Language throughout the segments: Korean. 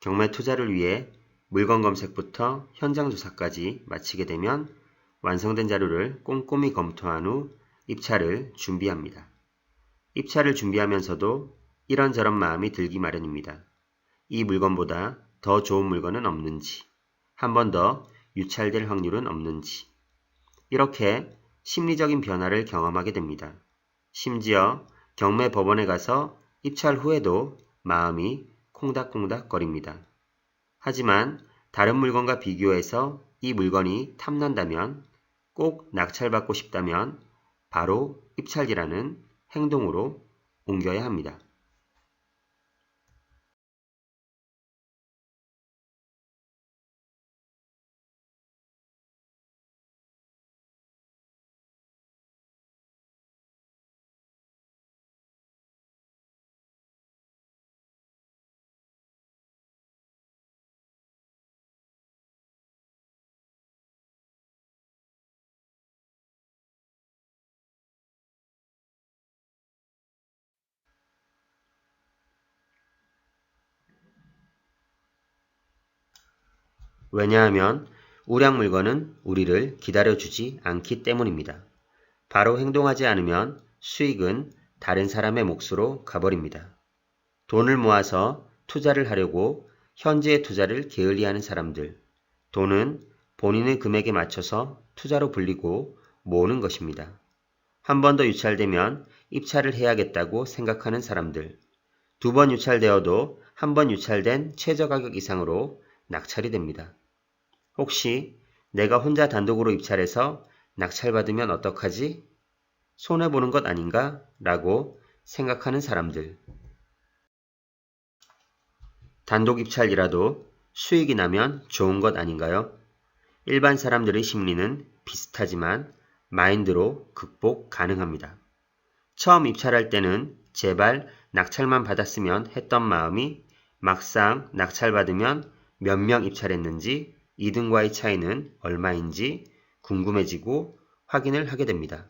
경매 투자를 위해 물건 검색부터 현장 조사까지 마치게 되면 완성된 자료를 꼼꼼히 검토한 후 입찰을 준비합니다. 입찰을 준비하면서도 이런저런 마음이 들기 마련입니다. 이 물건보다 더 좋은 물건은 없는지, 한 번 더 유찰될 확률은 없는지, 이렇게 심리적인 변화를 경험하게 됩니다. 심지어 경매 법원에 가서 입찰 후에도 마음이 콩닥콩닥 거립니다. 하지만 다른 물건과 비교해서 이 물건이 탐난다면 꼭 낙찰받고 싶다면 바로 입찰이라는 행동으로 옮겨야 합니다. 왜냐하면 우량 물건은 우리를 기다려주지 않기 때문입니다. 바로 행동하지 않으면 수익은 다른 사람의 몫으로 가버립니다. 돈을 모아서 투자를 하려고 현재의 투자를 게을리하는 사람들. 돈은 본인의 금액에 맞춰서 투자로 불리고 모으는 것입니다. 한 번 더 유찰되면 입찰을 해야겠다고 생각하는 사람들. 두 번 유찰되어도 한 번 유찰된 최저 가격 이상으로 낙찰이 됩니다. 혹시 내가 혼자 단독으로 입찰해서 낙찰받으면 어떡하지? 손해보는 것 아닌가? 라고 생각하는 사람들. 단독 입찰이라도 수익이 나면 좋은 것 아닌가요? 일반 사람들의 심리는 비슷하지만 마인드로 극복 가능합니다. 처음 입찰할 때는 제발 낙찰만 받았으면 했던 마음이 막상 낙찰받으면 몇 명 입찰했는지 2등과의 차이는 얼마인지 궁금해지고 확인을 하게 됩니다.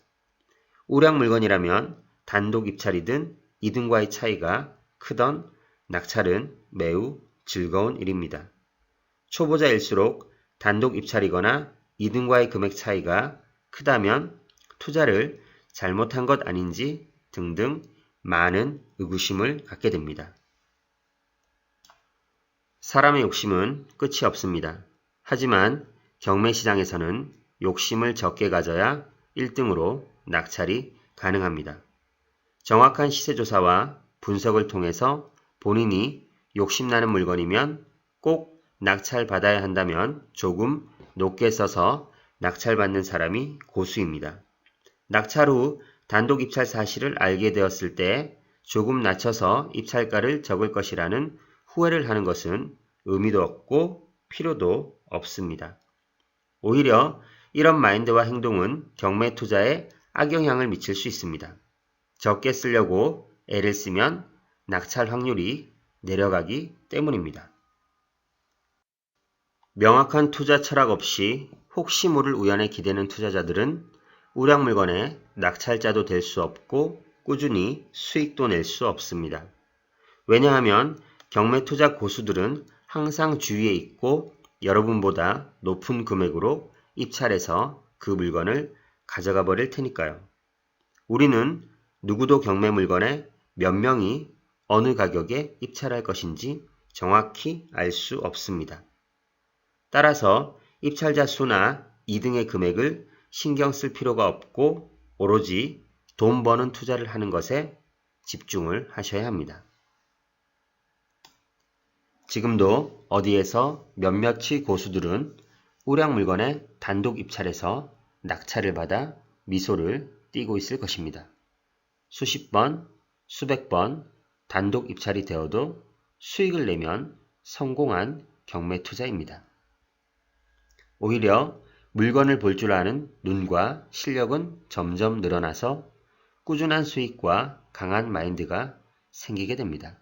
우량 물건이라면 단독 입찰이든 2등과의 차이가 크던 낙찰은 매우 즐거운 일입니다. 초보자일수록 단독 입찰이거나 2등과의 금액 차이가 크다면 투자를 잘못한 것 아닌지 등등 많은 의구심을 갖게 됩니다. 사람의 욕심은 끝이 없습니다. 하지만 경매 시장에서는 욕심을 적게 가져야 1등으로 낙찰이 가능합니다. 정확한 시세조사와 분석을 통해서 본인이 욕심나는 물건이면 꼭 낙찰 받아야 한다면 조금 높게 써서 낙찰받는 사람이 고수입니다. 낙찰 후 단독 입찰 사실을 알게 되었을 때 조금 낮춰서 입찰가를 적을 것이라는 후회를 하는 것은 의미도 없고 필요도 없습니다. 오히려 이런 마인드와 행동은 경매 투자에 악영향을 미칠 수 있습니다. 적게 쓰려고 애를 쓰면 낙찰 확률이 내려가기 때문입니다. 명확한 투자 철학 없이 혹시 모를 우연에 기대는 투자자들은 우량 물건에 낙찰자도 될 수 없고 꾸준히 수익도 낼 수 없습니다. 왜냐하면 경매 투자 고수들은 항상 주위에 있고 여러분보다 높은 금액으로 입찰해서 그 물건을 가져가 버릴 테니까요. 우리는 누구도 경매 물건에 몇 명이 어느 가격에 입찰할 것인지 정확히 알 수 없습니다. 따라서 입찰자 수나 2등의 금액을 신경 쓸 필요가 없고 오로지 돈 버는 투자를 하는 것에 집중을 하셔야 합니다. 지금도 어디에서 몇몇의 고수들은 우량 물건에 단독 입찰해서 낙찰을 받아 미소를 띠고 있을 것입니다. 수십 번, 수백 번 단독 입찰이 되어도 수익을 내면 성공한 경매 투자입니다. 오히려 물건을 볼 줄 아는 눈과 실력은 점점 늘어나서 꾸준한 수익과 강한 마인드가 생기게 됩니다.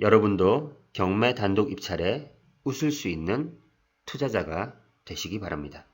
여러분도 경매 단독 입찰에 웃을 수 있는 투자자가 되시기 바랍니다.